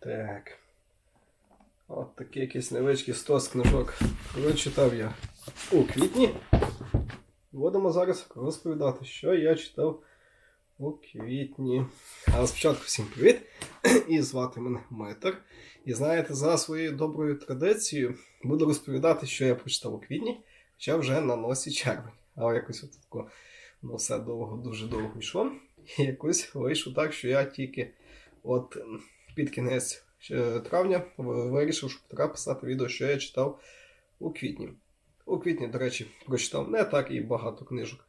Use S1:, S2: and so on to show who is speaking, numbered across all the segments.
S1: Так. От такий якийсь невеличкий стос книжок. Прочитав я у квітні. Будемо зараз розповідати, що я читав у квітні. Але спочатку всім привіт! І звати мене Митер. І знаєте, за своєю доброю традицією буду розповідати, що я прочитав у квітні, хоча вже на носі червень. Але якось от тако, ну все довго, дуже довго йшло. І якось вийшло так, що я тільки от під кінець е, травня вирішив, що треба писати відео, що я читав у квітні. У квітні, до речі, прочитав не так і багато книжок.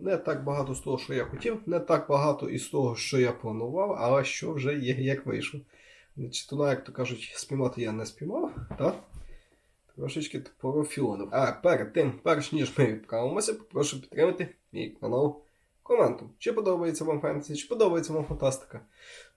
S1: Не так багато з того, що я хотів, не так багато із того, що я планував, але що вже є, як вийшло. Ну, як то кажуть, спіймати я не спіймав, так? Трошечки порофілонив. А перед тим, перш ніж ми відправимося, попрошу підтримати мій канал коментом. Чи подобається вам фентезі, чи подобається вам фантастика.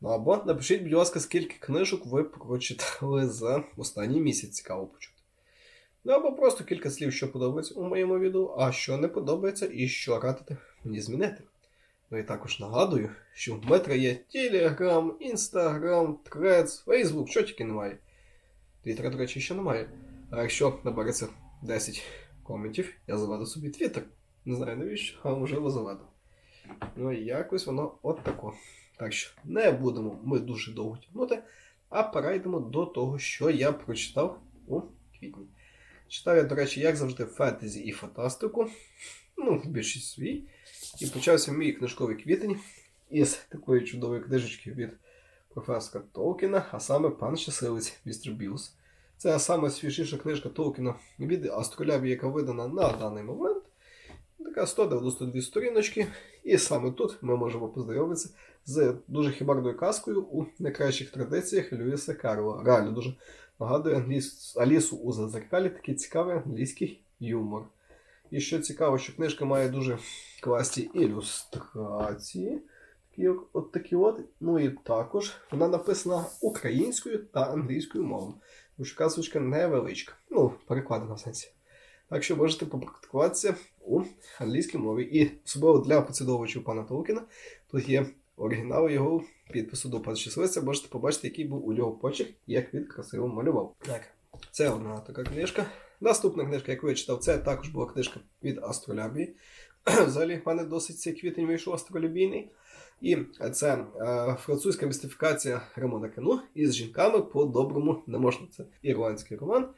S1: Ну або напишіть, будь ласка, скільки книжок ви прочитали за останній місяць, цікаво почути. Ну або просто кілька слів, що подобається у моєму відео, а що не подобається і що радите мені змінити. Ну і також нагадую, що в метро є Telegram, Instagram, Threads, Facebook, що тільки немає. Твіттера, до речі, ще немає. А якщо набереться 10 коментів, я заведу собі Твіттер. Не знаю навіщо, а можливо заведу. Ну і якось воно от тако. Так що не будемо ми дуже довго тягнути, а перейдемо до того, що я прочитав у квітні. Читав я, до речі, як завжди, фентезі і фантастику. Ну, більшість свій. І почався мій книжковий квітень із такої чудової книжечки від професора Толкіна, а саме Пан Щасливець Містер Білс. Це саме свіжіша книжка Толкіна від Астролябі, яка видана на даний момент. Така 192 сторіночки. І саме тут ми можемо познайомитися з дуже хібарною казкою у найкращих традиціях Льюіса Карла. Реально дуже нагадує. Алісу у Зазеркалі, такий цікавий англійський юмор. І що цікаво, що книжка має дуже класні ілюстрації. Такі от, такі от. Ну і також вона написана українською та англійською мовою. Тому що казочка невеличка. Ну, перекладена в сенсі. Так що можете попрактикуватися у англійській мові. І особливо для поцідовувачів пана Толкіна, тут є оригінал його підпису до пана Щасливця. Можете побачити, який був у нього почерк, як він красиво малював. Так, це одна така книжка. Наступна книжка, яку я читав, це також була книжка від Астролябії. Взагалі, в мене досить цей квітень вийшов астролюбійний. І це е, французька містифікація Ремона Кену із жінками по-доброму не можна. Це ірландський роман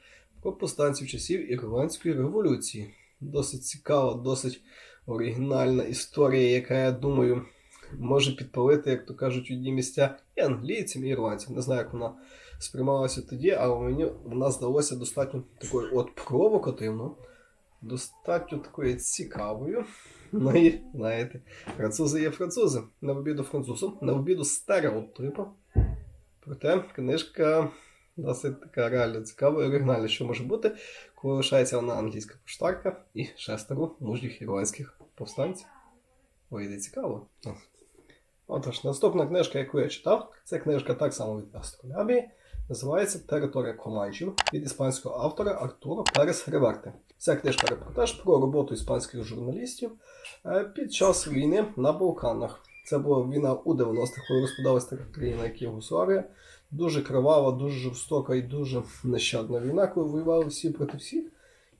S1: про повстанців часів Ірландської революції. Досить цікава, досить оригінальна історія, яка, я думаю, може підпалити, як то кажуть, одні місця і англійцям, і ірландцям. Не знаю, як вона сприймалася тоді, але мені вона здалася достатньо такою от провокативною, достатньо такою цікавою. Ну і знаєте, французи є французи. На обіду французам, на обіду стереотипа. Проте книжка досить така реально цікава і оригінальна, що може бути, коли лишається вона англійська поштарка і шестеро мужніх ірландських повстанців. Вийде цікаво. Отож, наступна книжка, яку я читав, це книжка так само від Астролябії. Називається Територія Команчів від іспанського автора Артуро Перес Реверте. Ця книжка репортаж про роботу іспанських журналістів е, під час війни на Балканах. Це була війна у 90-х, коли розпадалася така країна, як Єгославія. Дуже кривава, дуже жорстока і дуже нещадна війна, коли воювали всі проти всіх.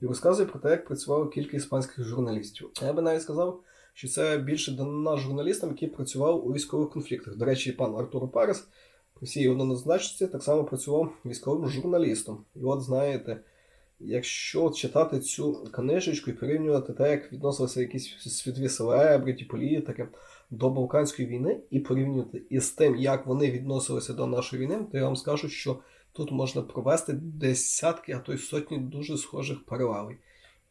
S1: І розказує про те, як працювало кілька іспанських журналістів. Я би навіть сказав, що це більше дана журналістам, які працювали у військових конфліктах. До речі, пан Артур Перес при всій однозначності так само працював військовим журналістом. І от знаєте, якщо читати цю книжечку і порівнювати те, як відносилися якісь світові селебриті, політики до Балканської війни, і порівнювати із тим, як вони відносилися до нашої війни, то я вам скажу, що тут можна провести десятки, а то й сотні дуже схожих паралелей.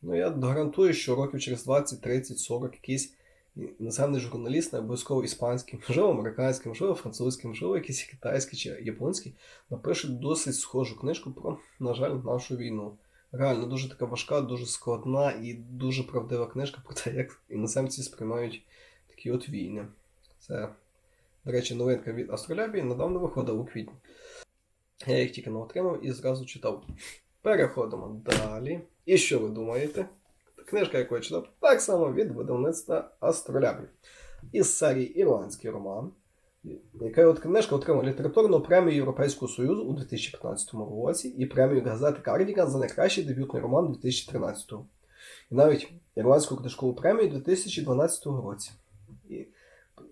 S1: Ну, я гарантую, що років через 20, 30, 40 якийсь іноземний журналіст, не обов'язково іспанський, можливо, американський, можливо, французький, можливо, якийсь китайський чи японський, напише досить схожу книжку про, на жаль, нашу війну. Реально дуже така важка, дуже складна і дуже правдива книжка про те, як іноземці сприймають такі от війни. Це, до речі, новинка від Астролябії недавно виходила у квітні. Я їх тільки не отримав і зразу читав. Переходимо далі. І що ви думаєте? Книжка, яку я читав, так само від видавництва Астролябії. Із серії Ірландський роман. Яка от книжка отримала літературну премію Європейського Союзу у 2015 році і премію газети Кардіган за найкращий дебютний роман 2013 і навіть Ірландську книжкову премію 2012 році. І,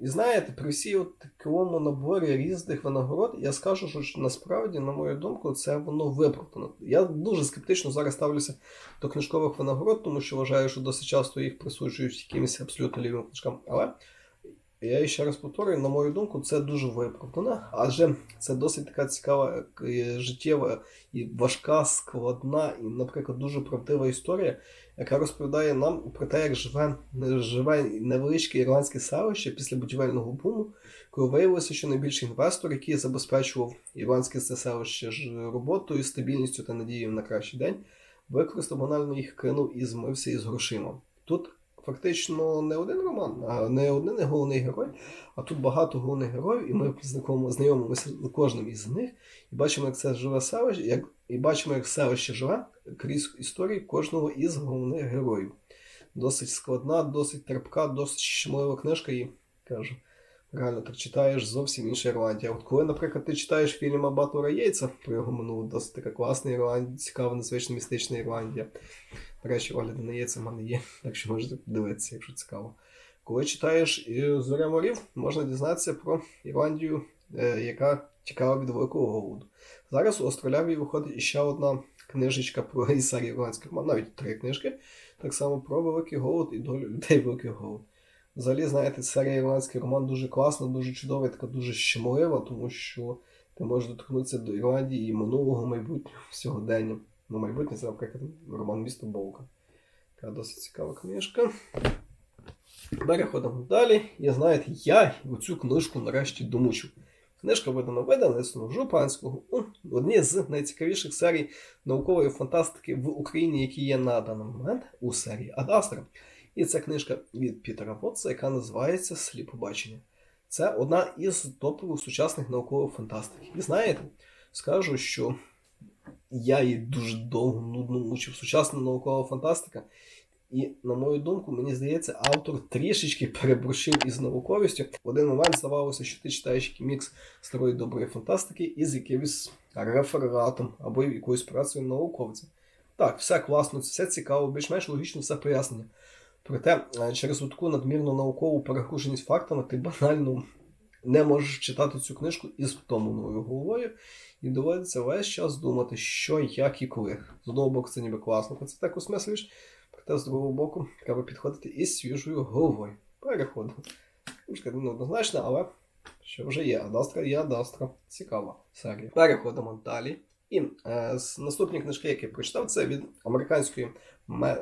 S1: і знаєте, при всій от такому наборі різних винагород, я скажу, що насправді, на мою думку, це воно виправдано. Я дуже скептично зараз ставлюся до книжкових винагород, тому що вважаю, що досить часто їх присуджують якимось абсолютно лівим книжкам. Але я ще раз повторюю, на мою думку, це дуже виправдано, адже це досить така цікава е, життєва і важка, складна, і, наприклад, дуже правдива історія, яка розповідає нам про те, як живе, живе невеличке ірландське селище після будівельного буму, коли виявилося, що найбільший інвестор, який забезпечував ірландське це селище роботою, стабільністю та надією на кращий день, використав банально їх кинув і змився із грошима. Тут фактично не один роман, а не один головний герой, а тут багато головних героїв, і ми знайомимо- знайомимося з кожним із них, і бачимо, як це живе селище, як, і бачимо, як селище живе крізь історії кожного із головних героїв. Досить складна, досить терпка, досить щемлива книжка, і кажу. Реально, так читаєш зовсім інша Ірландія. От коли, наприклад, ти читаєш фільм Абатура Єйца про його минулу, досить така класна Ірландія, цікава, незвична містична Ірландія. До речі, огляди на Єйца в мене є, так що можете подивитися, якщо цікаво. Коли читаєш е, Зоря морів, можна дізнатися про Ірландію, е, яка тікала від великого голоду. Зараз у Астролябії виходить іще одна книжечка про Ісарі Ірландських навіть три книжки, так само про великий голод і долю людей великий голод. Взагалі, знаєте, серія ірландський роман дуже класна, дуже чудова, така дуже щемлива, тому що ти можеш доторкнутися до Ірландії і минулого майбутнього сьогодення. Ну, майбутнє це, наприклад, роман Місто Болка. Така досить цікава книжка. Переходимо далі. І знаєте, я цю книжку нарешті домучив. Книжка видана видавництвом Жупанського у одній з найцікавіших серій наукової фантастики в Україні, які є на даний момент у серії Адастра. І це книжка від Пітера Вотса, яка називається Сліпобачення. Це одна із топових сучасних наукових фантастик. І знаєте, скажу, що я її дуже довго нудно мучив. Сучасна наукова фантастика. І, на мою думку, мені здається, автор трішечки переборщив із науковістю. В один момент здавалося, що ти читаєш мікс старої доброї фантастики із якимось рефератом або якоюсь працею науковця. Так, все класно, все цікаво, більш-менш логічно все пояснення. Проте, е, через таку надмірну наукову перегруженість фактами ти банально не можеш читати цю книжку із втомленою головою, і доводиться весь час думати, що, як і коли. З одного боку, це ніби класно, це так осмислюєш, проте з другого боку, треба підходити із свіжою головою. Переходимо. Книжка не але що вже є? Адастра є Адастра. Цікава серія. Переходимо далі. І е, наступні книжки, які я прочитав, це від американської ме,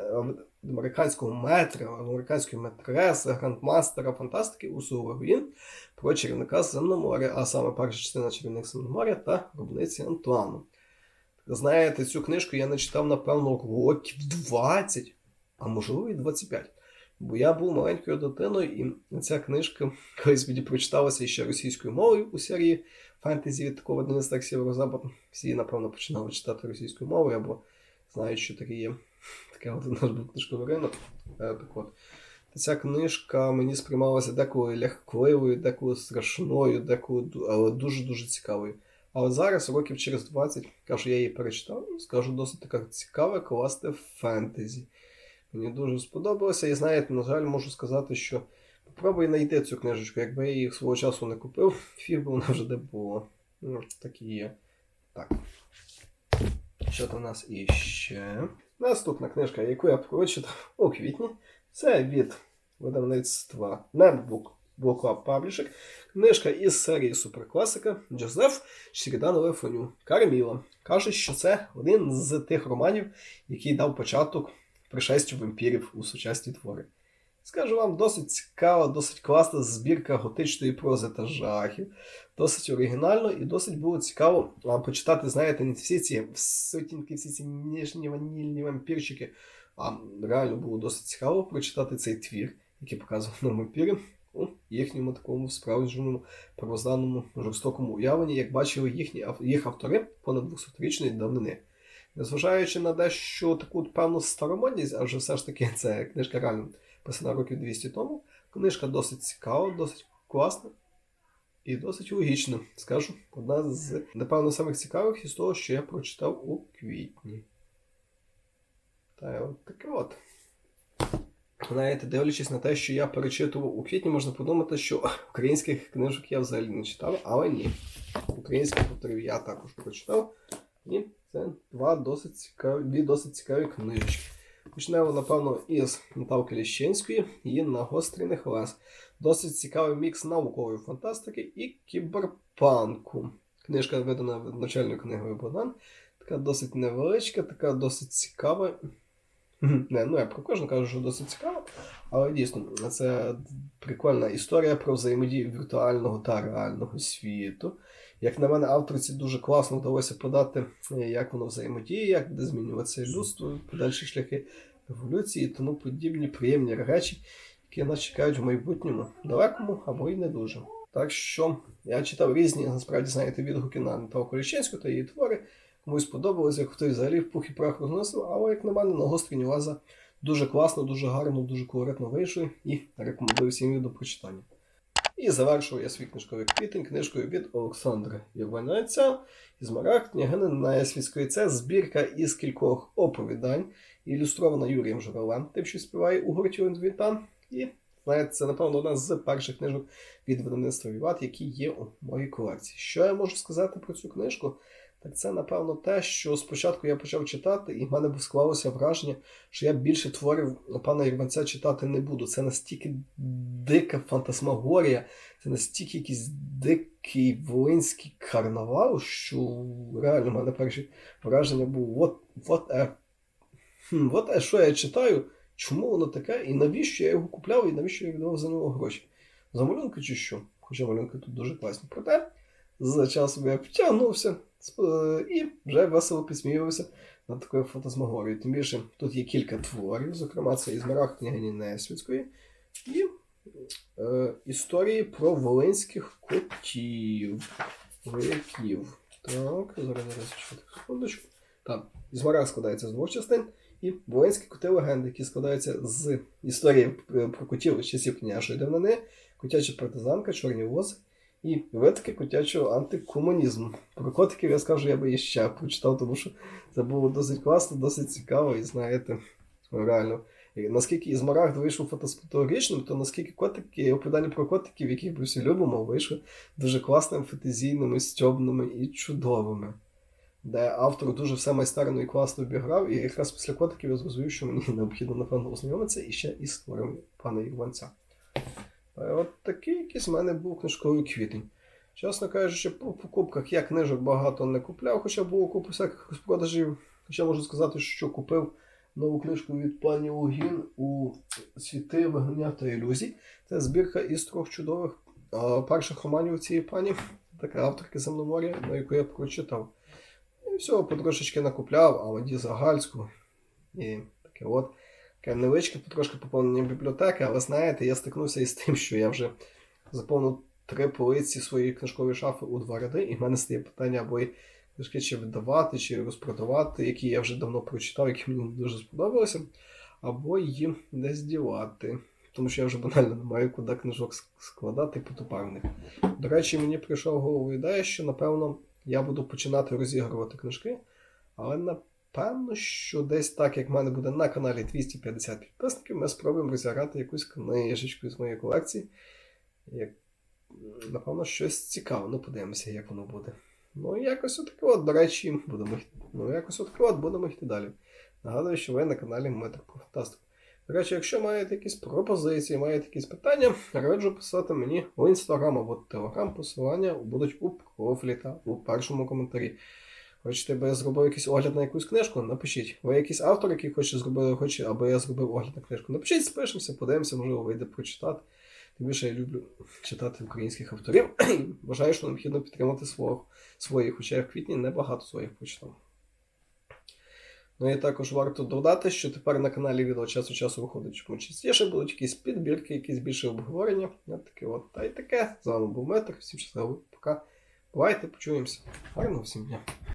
S1: американського метра, американської метреси, грандмастера фантастики Усу Легуїн про чарівника Земноморя, а саме перша частина чарівник Земноморя та гробниці Антуану. Знаєте, цю книжку я не читав, напевно, років 20, а можливо і 25. Бо я був маленькою дитиною, і ця книжка колись мені прочиталася ще російською мовою у серії фентезі від такого видавництва як Сєвєрозапад. Всі, напевно, починали читати російською мовою, або знають, що таке є. Таке от у нас був книжковий ринок. Е, Так от. Ця книжка мені сприймалася деколи лягкливою, деколи страшною, деколи але дуже-дуже цікавою. Але зараз, років через 20, кажу, я її перечитав, скажу, досить така цікава, класне фентезі. Мені дуже сподобалося, і знаєте, на жаль, можу сказати, що попробуй знайти цю книжечку. Якби я її свого часу не купив, фіг би вона вже де була. Ну, так і є. Так. Що там у нас іще? Наступна книжка, яку я прочитав у квітні, це від видавництва Netbook Book Club Publishing. Книжка із серії суперкласика Джозеф Шрідан Фоню Карміла. Кажуть, що це один з тих романів, який дав початок пришестю вампірів у сучасні твори. Скажу вам, досить цікава, досить класна збірка готичної прози та жахів, досить оригінально і досить було цікаво а, почитати, знаєте, не всі ці сутінки, всі ці ніжні ванільні вампірчики. А реально було досить цікаво прочитати цей твір, який показував нам вампіри у їхньому такому справжньому правозданному жорстокому уявленні, як бачили їхні, їх автори понад 200-річної давнини. Незважаючи на дещо таку певну старомодність, адже все ж таки це книжка реально писана років 200 тому. Книжка досить цікава, досить класна. І досить логічно, скажу, одна з, напевно, самих цікавих із того, що я прочитав у квітні. Та от таке от. Знаєте, дивлячись на те, що я перечитував у квітні, можна подумати, що українських книжок я взагалі не читав, але ні. Українських авторів я також прочитав. І це два досить цікаві, дві досить цікаві книжечки. Почнемо, напевно, із Наталки Ліщенської і нагострених лес. Досить цікавий мікс наукової фантастики і кіберпанку. Книжка видана навчальною книгою Богдан. Така досить невеличка, така досить цікава. Не, ну я про кожну кажу, що досить цікаво, але дійсно це прикольна історія про взаємодію віртуального та реального світу. Як на мене, авторці дуже класно вдалося подати, е, як воно взаємодіє, як буде змінюватися людство, подальші шляхи еволюції тому подібні приємні речі, які нас чекають в майбутньому, далекому або й не дуже. Так що я читав різні, насправді, знаєте, відгуки на Наталку Ліщенську та її твори. Комусь сподобалось, як хтось взагалі в пух і прах розносив, але як на мене, на гострені лаза дуже класно, дуже гарно, дуже колоритно вийшли і рекомендую всім до прочитання. І завершую я свій книжковий квітень книжкою від Олександра Іванеця із Марах княгини Наєсвітської. Це збірка із кількох оповідань, ілюстрована Юрієм Журавлем, тим, що співає у гурті Ліндвітан. І знаєте, це, напевно, одна з перших книжок від видавництва Віват, які є у моїй колекції. Що я можу сказати про цю книжку? Так це, напевно, те, що спочатку я почав читати, і в мене склалося враження, що я більше творів пана Єрманця читати не буду. Це настільки дика фантасмагорія, це настільки якийсь дикий волинський карнавал, що реально в мене перше враження було: от, от, е, от е, що я читаю, чому воно таке, і навіщо я його купляв, і навіщо я віддавав за нього гроші? За малюнки чи що? Хоча малюнки тут дуже класні. Проте за часом я втягнувся і вже весело підсміювався над такою фантазмагорією. Тим більше тут є кілька творів, зокрема, це із Марах княгині Несвітської, і е, історії про волинських котів. Вояків. Так, зараз зараз секундочку. Так, із складається з двох частин. І воїнські коти легенди, які складаються з історії про котів з часів княжої давнини, котяча партизанка, чорні вози і витки котячого антикомунізму. Про котиків я скажу, я би іще прочитав, тому що це було досить класно, досить цікаво, і знаєте, реально. І наскільки із Марагд вийшов фотоспотологічним, то наскільки котики, оповідання про котиків, яких ми всі любимо, вийшли дуже класними, фантазійними, стьобними і чудовими. Де автор дуже все майстерно і класно обіграв, і якраз після котиків я зрозумів, що мені необхідно, напевно, ознайомитися і ще із творами пана Іванця. От такий якийсь в мене був книжковий квітень. Чесно кажучи, по покупках я книжок багато не купляв, хоча було купу всяких розпродажів. Хоча можу сказати, що купив нову книжку від пані Логін у світи вигнання та ілюзій. Це збірка із трьох чудових а, перших романів цієї пані, така авторки земномор'я, на яку я прочитав. І всього потрошечки накупляв, а Аваді Загальську. І таке от. Таке невеличке потрошки поповнення бібліотеки, але знаєте, я стикнувся із тим, що я вже заповнив три полиці своєї книжкової шафи у два ряди, і в мене стає питання або книжки чи видавати, чи розпродавати, які я вже давно прочитав, які мені дуже сподобалися, або їм десь дівати. Тому що я вже банально не маю куди книжок складати потопарних. До речі, мені прийшла в голову ідея, що напевно я буду починати розігрувати книжки, але на Певно, що десь так, як в мене буде на каналі 250 підписників, ми спробуємо розіграти якусь книжечку з моєї колекції. Як, Напевно, щось цікаве. Ну, подивимося, як воно буде. Ну, якось отаке от, до речі, будемо ну, якось отаке от будемо йти далі. Нагадую, що ви на каналі Метр про Фантастику. До речі, якщо маєте якісь пропозиції, маєте якісь питання, раджу писати мені у інстаграм або телеграм, посилання будуть у профілі та у першому коментарі. Хочете, аби я зробив якийсь огляд на якусь книжку? Напишіть. Ви якийсь автор, який хоче зробити, хоче, аби я зробив огляд на книжку. Напишіть, спишемося, подивимося, можливо, вийде прочитати. Тим більше я люблю читати українських авторів. Вважаю, що необхідно підтримати свого, своїх, хоча я в квітні небагато своїх прочитав. Ну і також варто додати, що тепер на каналі відео час від часу виходить чому частіше, будуть якісь підбірки, якісь більше обговорення. От таке от. Та й таке. З вами був Метр. Всім щасливо. Пока. Бувайте, почуємося. Гарного всім дня.